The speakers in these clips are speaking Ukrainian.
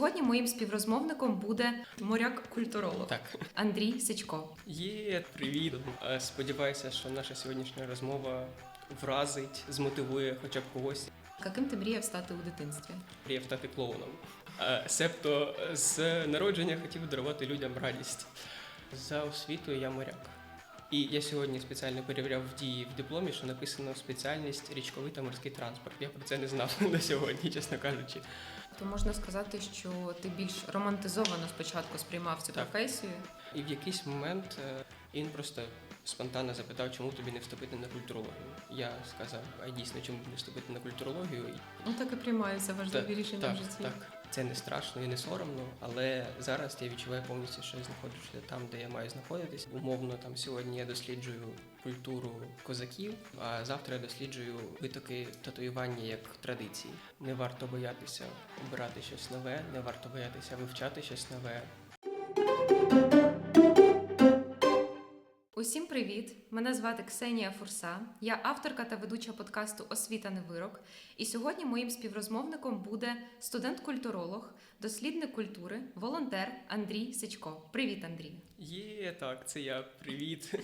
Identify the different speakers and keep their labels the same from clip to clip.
Speaker 1: Сьогодні моїм співрозмовником буде моряк-культуролог
Speaker 2: Так,
Speaker 1: Андрій Сичко.
Speaker 2: є привіт. Е, Сподіваюся, що наша сьогоднішня розмова вразить, змотивує хоча б когось.
Speaker 1: Яким ти мріяв стати у дитинстві?
Speaker 2: Мріяв стати клоуном. Е, Себто з народження хотів дарувати людям радість. За освітою я моряк. І я сьогодні спеціально перевіряв в дії в дипломі, що написано спеціальність річковий та морський транспорт. Я про це не знав до сьогодні, чесно кажучи.
Speaker 1: То можна сказати, що ти більш романтизовано спочатку сприймав цю
Speaker 2: Так.
Speaker 1: професію.
Speaker 2: І в якийсь момент е, він просто спонтанно запитав, чому тобі не вступити на культурологію. Я сказав, а дійсно, чому не вступити на культурологію?
Speaker 1: Ну так і приймаються важливі
Speaker 2: Так,
Speaker 1: рішення
Speaker 2: так,
Speaker 1: в житті.
Speaker 2: так. Це не страшно і не соромно, але зараз я відчуваю повністю, що я знаходжуся там, де я маю знаходитись. Умовно, там сьогодні я досліджую культуру козаків, а завтра я досліджую витоки татуювання як традиції. Не варто боятися обирати щось нове, не варто боятися вивчати щось нове.
Speaker 1: Усім привіт! Мене звати Ксенія Фурса. Я авторка та ведуча подкасту Освіта не вирок. І сьогодні моїм співрозмовником буде студент-культуролог, дослідник культури, волонтер Андрій Сичко. Привіт, Андрій!
Speaker 2: Є так, це я. Привіт.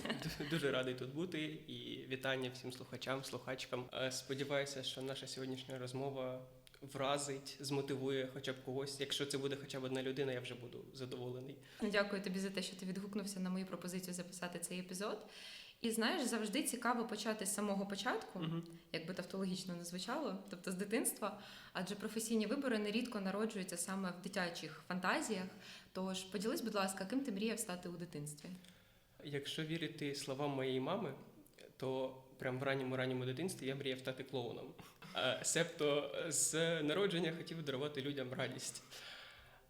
Speaker 2: Дуже радий тут бути. І вітання всім слухачам, слухачкам. Е, Сподіваюся, що наша сьогоднішня розмова вразить, змотивує хоча б когось. Якщо це буде хоча б одна людина, я вже буду задоволений.
Speaker 1: Дякую тобі за те, що ти відгукнувся на мою пропозицію записати цей епізод. І знаєш, завжди цікаво почати з самого початку,
Speaker 2: Мгм.
Speaker 1: як би тавтологічно не звучало, тобто з дитинства, адже професійні вибори нерідко народжуються саме в дитячих фантазіях. Тож поділись, будь ласка, ким ти мріяв стати у дитинстві?
Speaker 2: Якщо вірити словам моєї мами, то прям в ранньому ранньому дитинстві я мріяв стати клоуном. Себто з народження хотів дарувати людям радість.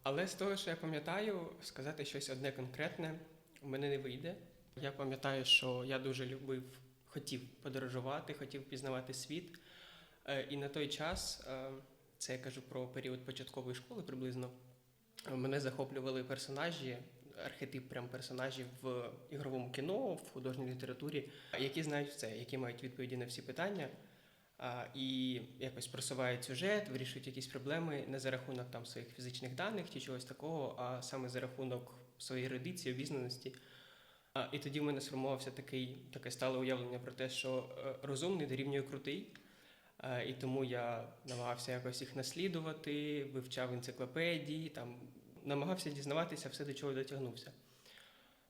Speaker 2: Але з того, що я пам'ятаю, сказати щось одне конкретне у мене не вийде. Я пам'ятаю, що я дуже любив, хотів подорожувати, хотів пізнавати світ. Е, І на той час, е, це я кажу про період початкової школи приблизно, мене захоплювали персонажі, архетип прям персонажів в ігровому кіно, в художній літературі, які знають все, які мають відповіді на всі питання. І якось просувають сюжет, вирішують якісь проблеми не за рахунок там своїх фізичних даних чи чогось такого, а саме за рахунок своєї ерудиції, обізнаності. І тоді в мене сформувався такий, таке стале уявлення про те, що е, розумний дорівнює крутий. І тому я намагався якось їх наслідувати, вивчав енциклопедії, там намагався дізнаватися все, до чого дотягнувся.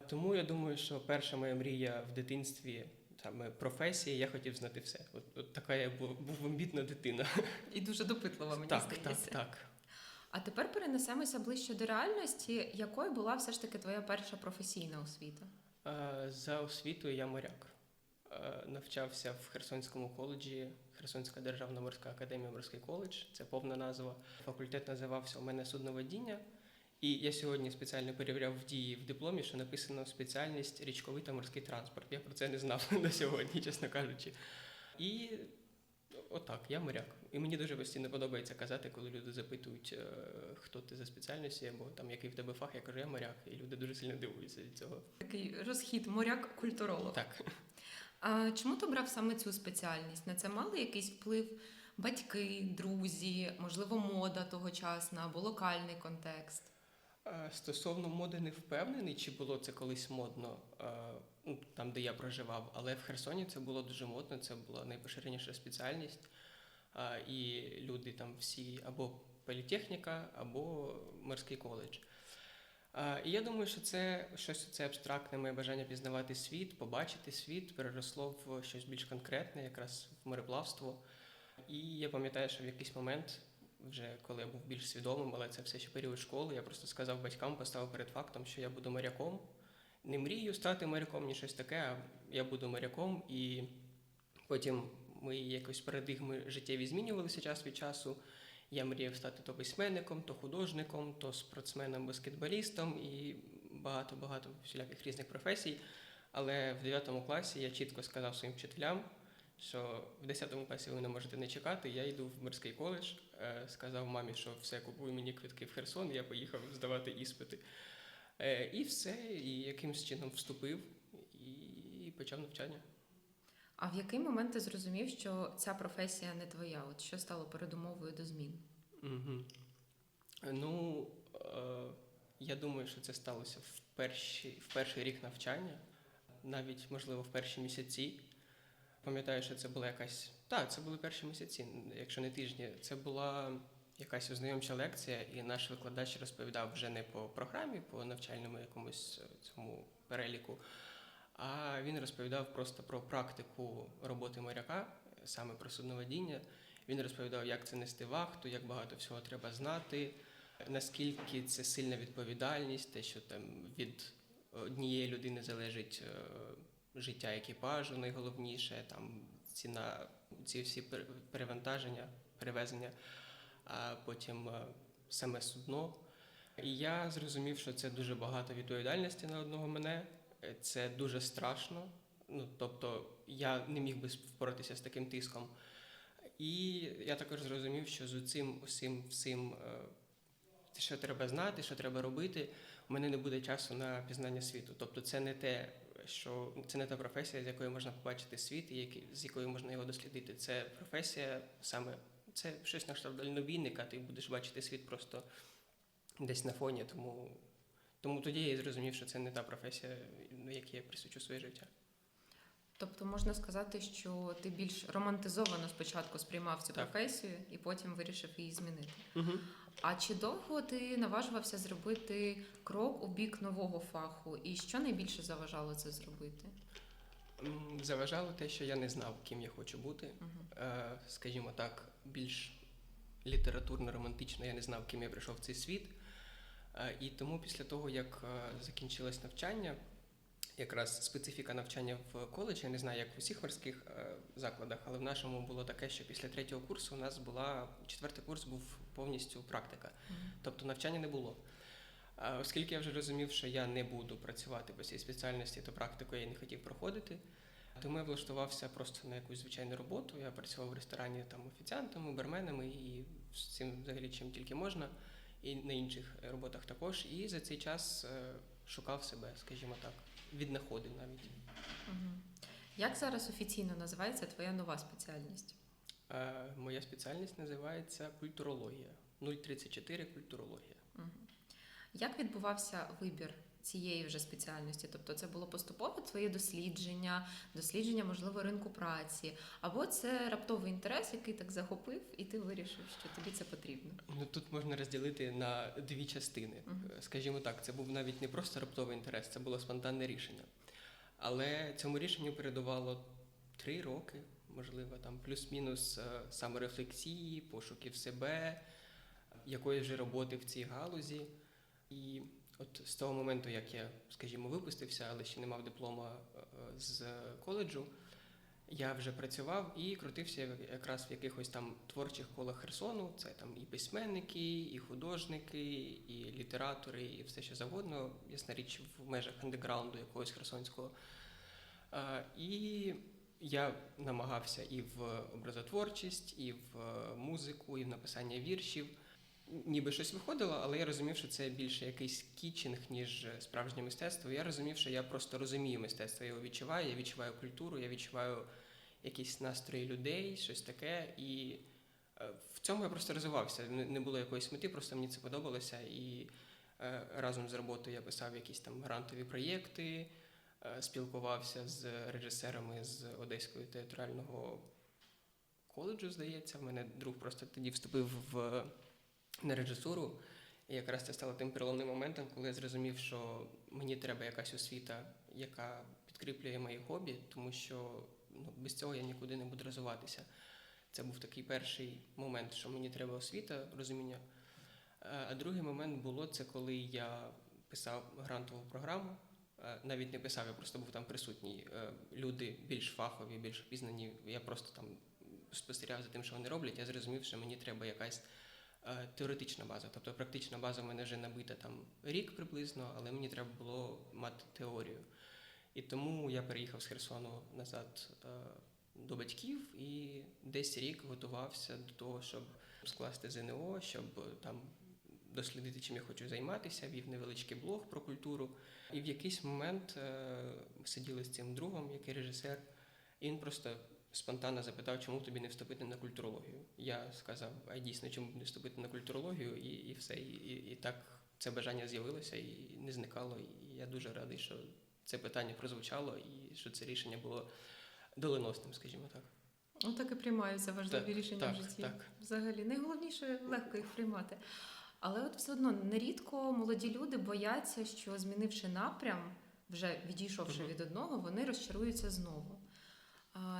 Speaker 2: Тому я думаю, що перша моя мрія в дитинстві саме професія, я хотів знати все. От, от така я був, був амбітна дитина.
Speaker 1: І дуже допитлива, мені
Speaker 2: так, так,
Speaker 1: здається.
Speaker 2: так.
Speaker 1: А тепер перенесемося ближче до реальності. Якою була все ж таки твоя перша професійна освіта?
Speaker 2: Е, За освітою я моряк. Е, Навчався в Херсонському коледжі, Херсонська державна морська академія морський коледж. Це повна назва. Факультет називався у мене судноводіння. І я сьогодні спеціально перевіряв в дії в дипломі, що написано спеціальність річковий та морський транспорт. Я про це не знав до сьогодні, чесно кажучи. І отак, я моряк. І мені дуже постійно подобається казати, коли люди запитують, е, хто ти за спеціальністю, або там який в тебе фах, я кажу, я моряк. І люди дуже сильно дивуються від цього.
Speaker 1: Такий розхід моряк-культуролог.
Speaker 2: Так.
Speaker 1: А чому ти брав саме цю спеціальність? На це мали якийсь вплив батьки, друзі, можливо, мода тогочасна або локальний контекст?
Speaker 2: Е, Стосовно моди не впевнений, чи було це колись модно е, ну, там, де я проживав, але в Херсоні це було дуже модно, це була найпоширеніша спеціальність. Е, І люди там всі або політехніка, або морський коледж. І я думаю, що це щось це абстрактне моє бажання пізнавати світ, побачити світ, переросло в щось більш конкретне, якраз в мореплавство. І я пам'ятаю, що в якийсь момент вже коли я був більш свідомим, але це все ще період школи. Я просто сказав батькам, поставив перед фактом, що я буду моряком. Не мрію стати моряком, ні щось таке, а я буду моряком. І потім мої якось парадигми життєві змінювалися час від часу. Я мріяв стати то письменником, то художником, то спортсменом, баскетболістом і багато-багато всіляких різних професій. Але в 9 класі я чітко сказав своїм вчителям, що в 10 класі ви не можете не чекати. Я йду в морський коледж, е, сказав мамі, що все, купуй мені квитки в Херсон, я поїхав здавати іспити. Е, І все, і якимсь чином вступив і почав навчання.
Speaker 1: А в який момент ти зрозумів, що ця професія не твоя? От що стало передумовою до змін?
Speaker 2: Угу. Ну, Я думаю, що це сталося в перший, в перший рік навчання, навіть можливо в перші місяці. Пам'ятаю, що це була якась. Так, це були перші місяці, якщо не тижні. Це була якась ознайомча лекція, і наш викладач розповідав вже не по програмі, по навчальному якомусь е, цьому переліку, а він розповідав просто про практику роботи моряка, саме про судноводіння. Він розповідав, як це нести вахту, як багато всього треба знати, наскільки це сильна відповідальність, те, що там від однієї людини залежить е, життя екіпажу, найголовніше, там ціна, ці всі перевантаження, перевезення, а потім е, саме судно. І я зрозумів, що це дуже багато відповідальності на одного мене. Е, Це дуже страшно. Ну, тобто я не міг би впоратися з таким тиском. І я також зрозумів, що з цим усім всім, е, що треба знати, що треба робити, у мене не буде часу на пізнання світу. Тобто, це не те, що це не та професія, з якої можна побачити світ, і з якою можна його дослідити. Це професія саме це щось на кшталт дальнобійника, ти будеш бачити світ просто десь на фоні. Тому, тому тоді я зрозумів, що це не та професія, на якій я присвячу своє життя.
Speaker 1: Тобто можна сказати, що ти більш романтизовано спочатку сприймав цю
Speaker 2: Так.
Speaker 1: професію і потім вирішив її змінити.
Speaker 2: Угу.
Speaker 1: А чи довго ти наважувався зробити крок у бік нового фаху? І що найбільше заважало це зробити?
Speaker 2: Заважало те, що я не знав, ким я хочу бути.
Speaker 1: Угу.
Speaker 2: Скажімо так, більш літературно-романтично я не знав, ким я прийшов в цей світ. Е, І тому після того, як е, закінчилось навчання, якраз специфіка навчання в коледжі, я не знаю, як в усіх морських е, закладах, але в нашому було таке, що після третього курсу у нас була четвертий курс був повністю практика. Тобто навчання не було. А Оскільки я вже розумів, що я не буду працювати по цій спеціальності, то практику я не хотів проходити. Тому я влаштувався просто на якусь звичайну роботу. Я працював в ресторані там офіціантами, барменами і з цим взагалі чим тільки можна, і на інших роботах також. І за цей час е, шукав себе, скажімо так, віднаходив навіть.
Speaker 1: Угу. Як зараз офіційно називається твоя нова спеціальність?
Speaker 2: Е, Моя спеціальність називається культурологія. 034 культурологія.
Speaker 1: Угу. Як відбувався вибір цієї вже спеціальності? Тобто це було поступове твоє дослідження, дослідження, можливо, ринку праці, або це раптовий інтерес, який так захопив, і ти вирішив, що тобі це потрібно.
Speaker 2: Ну тут можна розділити на дві частини. Е, Скажімо так, це був навіть не просто раптовий інтерес, це було спонтанне рішення. Але цьому рішенню передувало три роки, можливо, там плюс-мінус е, саморефлексії, пошуків себе, якоїсь вже роботи в цій галузі. І от з того моменту, як я, скажімо, випустився, але ще не мав диплома е, з коледжу, я вже працював і крутився якраз в якихось там творчих колах Херсону. Це там і письменники, і художники, і літератори, і все що завгодно, ясна річ, в межах андеграунду якогось херсонського. І я намагався і в образотворчість, і в е, музику, і в написання віршів. Ніби щось виходило, але я розумів, що це більше якийсь кічинг, ніж справжнє мистецтво. Я розумів, що я просто розумію мистецтво, я його відчуваю, я відчуваю культуру, я відчуваю якісь настрої людей, щось таке. І е, в цьому я просто розвивався. Не було якоїсь мети, просто мені це подобалося. І е, разом з роботою я писав якісь там грантові проєкти, е, спілкувався з режисерами з Одеського театрального коледжу, здається. В мене друг просто тоді вступив в на режисуру. І якраз це стало тим переломним моментом, коли я зрозумів, що мені треба якась освіта, яка підкріплює мої хобі, тому що ну, без цього я нікуди не буду розвиватися. Це був такий перший момент, що мені треба освіта, розуміння. Е, А другий момент було це, коли я писав грантову програму. Е, Навіть не писав, я просто був там присутній. Е, Люди більш фахові, більш пізнані. Я просто там спостерігав за тим, що вони роблять. Я зрозумів, що мені треба якась теоретична база. Тобто практична база в мене вже набита там рік приблизно, але мені треба було мати теорію. І тому я переїхав з Херсону назад е, до батьків і десь рік готувався до того, щоб скласти ЗНО, щоб е, там дослідити, чим я хочу займатися, вів невеличкий блог про культуру. І в якийсь момент е, сиділи з цим другом, який режисер, і він просто спонтанно запитав, чому тобі не вступити на культурологію. Я сказав, а дійсно, чому б не вступити на культурологію, і, і все. І, і, і так це бажання з'явилося і не зникало. І я дуже радий, що це питання прозвучало і що це рішення було доленосним, скажімо так.
Speaker 1: Ну так і приймаються важливі
Speaker 2: Так,
Speaker 1: рішення
Speaker 2: так,
Speaker 1: в житті.
Speaker 2: так.
Speaker 1: Взагалі, найголовніше легко їх приймати. Але от все одно нерідко молоді люди бояться, що змінивши напрям, вже відійшовши
Speaker 2: Мгм.
Speaker 1: від одного, вони розчаруються знову.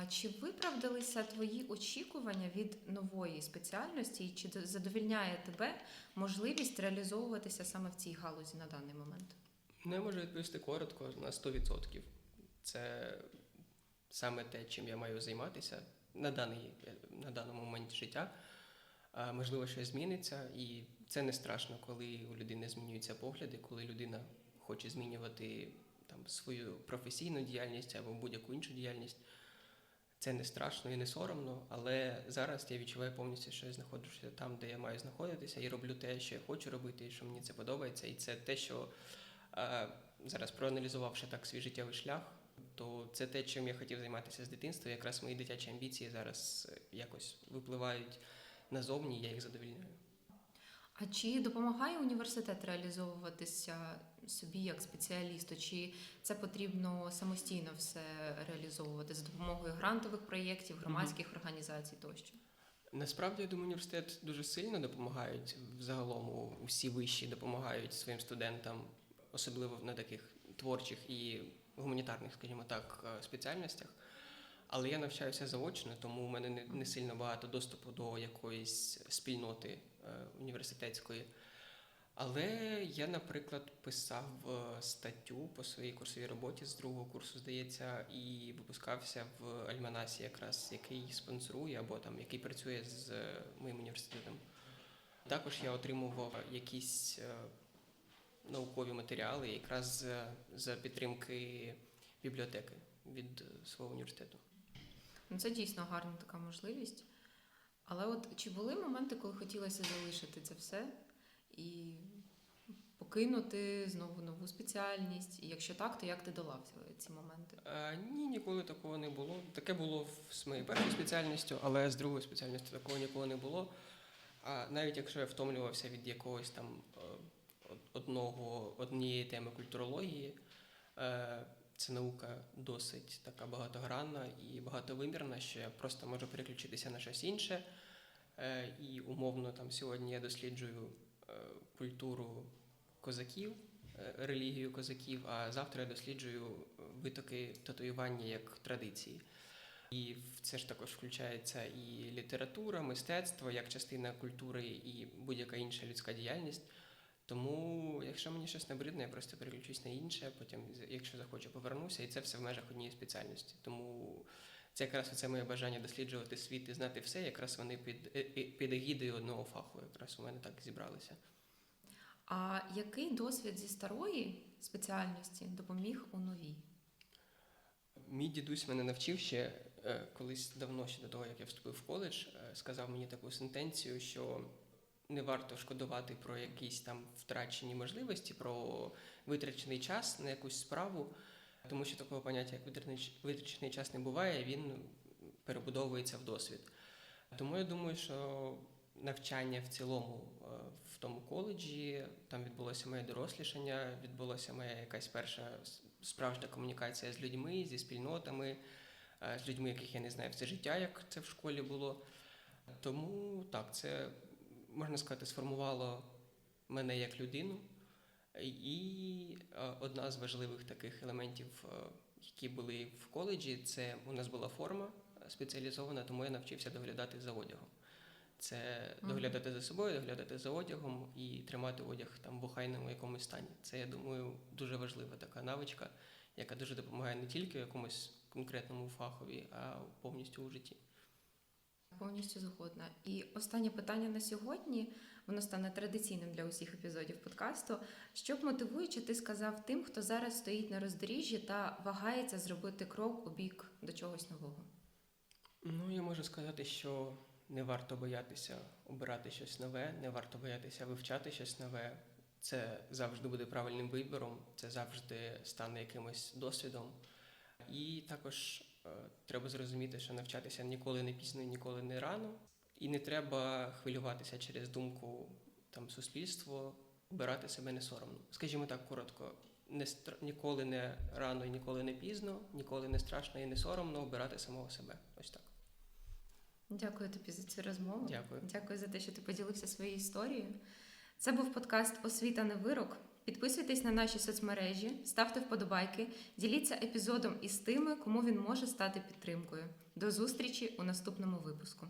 Speaker 1: Чи виправдалися твої очікування від нової спеціальності, і чи задовільняє тебе можливість реалізовуватися саме в цій галузі на даний момент?
Speaker 2: Ну, я можу відповісти коротко на 100%. Це саме те, чим я маю займатися на, даний, на даному моменті життя. Можливо, щось зміниться, і це не страшно, коли у людини змінюються погляди, коли людина хоче змінювати там, свою професійну діяльність або будь-яку іншу діяльність. Це не страшно і не соромно, але зараз я відчуваю повністю, що я знаходжуся там, де я маю знаходитися, і роблю те, що я хочу робити, і що мені це подобається. І це те, що зараз проаналізувавши так свій життєвий шлях, то це те, чим я хотів займатися з дитинства. Якраз мої дитячі амбіції зараз якось випливають назовні, я їх задовільняю.
Speaker 1: А чи допомагає університет реалізовуватися собі як спеціалісту? Чи це потрібно самостійно все реалізовувати за допомогою грантових проєктів, громадських організацій тощо?
Speaker 2: Насправді, я думаю, університет дуже сильно допомагають взагалом усі вищі допомагають своїм студентам, особливо на таких творчих і гуманітарних, скажімо так, е, спеціальностях. Але я навчаюся заочно, тому у мене не, не сильно багато доступу до якоїсь спільноти е, університетської. Але я, наприклад, писав е, статтю по своїй курсовій роботі з другого курсу, здається, і випускався в Альманасі, якраз який спонсорує або там який працює з е, моїм університетом. Також я отримував якісь е, наукові матеріали, якраз за, підтримки бібліотеки від свого університету.
Speaker 1: Ну, це дійсно гарна така можливість. Але от чи були моменти, коли хотілося залишити це все і покинути знову нову спеціальність? І якщо так, то як ти долав ці моменти?
Speaker 2: А, ні, ніколи такого не було. Таке було з моєю першою спеціальністю, але з другою спеціальністю такого ніколи не було. А навіть якщо я втомлювався від якогось там е, одного, однієї теми культурології, е, це наука досить така багатогранна і багатовимірна, що я просто можу переключитися на щось інше. Е, І умовно там сьогодні я досліджую е, культуру козаків, е, релігію козаків, а завтра я досліджую е, витоки татуювання як традиції. І це ж також включається і література, мистецтво як частина культури і будь-яка інша людська діяльність. Тому, якщо мені щось набридне, я просто переключусь на інше, потім, якщо захочу, повернуся, і це все в межах однієї спеціальності. Тому це якраз це моє бажання досліджувати світ і знати все, якраз вони під, е- е- під егідою одного фаху, якраз у мене так зібралися.
Speaker 1: А який досвід зі старої спеціальності допоміг у новій?
Speaker 2: Мій дідусь мене навчив ще е, колись давно, ще до того, як я вступив в коледж, сказав мені таку сентенцію, що не варто шкодувати про якісь там втрачені можливості, про витрачений час на якусь справу, тому що такого поняття, як витрачений- час не буває, він перебудовується в досвід. Тому я думаю, що навчання в цілому е, в тому коледжі, там відбулося моє дорослішання, відбулося моя якась перша справжня комунікація з людьми, зі спільнотами, е, з людьми, яких я не знаю все життя, як це в школі було. Тому так, це можна сказати, сформувало мене як людину. І е, одна з важливих таких елементів, е, які були в коледжі, це у нас була форма е, спеціалізована, тому я навчився доглядати за одягом. Це доглядати за собою, доглядати за одягом і тримати одяг там в охайному якомусь стані. Це, я думаю, дуже важлива така навичка, яка дуже допомагає не тільки якомусь конкретному фахові, а повністю у житті.
Speaker 1: Повністю згодна. І останнє питання на сьогодні, воно стане традиційним для усіх епізодів подкасту. Що б мотивуючи, ти сказав тим, хто зараз стоїть на роздоріжжі та вагається зробити крок у бік до чогось нового?
Speaker 2: Ну, я можу сказати, що не варто боятися обирати щось нове, не варто боятися вивчати щось нове. Це завжди буде правильним вибором, це завжди стане якимось досвідом. І також е, треба зрозуміти, що навчатися ніколи не пізно ніколи не рано. І не треба хвилюватися через думку там суспільство обирати себе не соромно. Скажімо так, коротко. Не стр... ніколи не рано і ніколи не пізно, ніколи не страшно і не соромно обирати самого себе. Ось так.
Speaker 1: Дякую тобі за цю розмову.
Speaker 2: Дякую.
Speaker 1: Дякую за те, що ти поділився своєю історією. Це був подкаст Освіта не вирок. Підписуйтесь на наші соцмережі, ставте вподобайки, діліться епізодом із тими, кому він може стати підтримкою. До зустрічі у наступному випуску.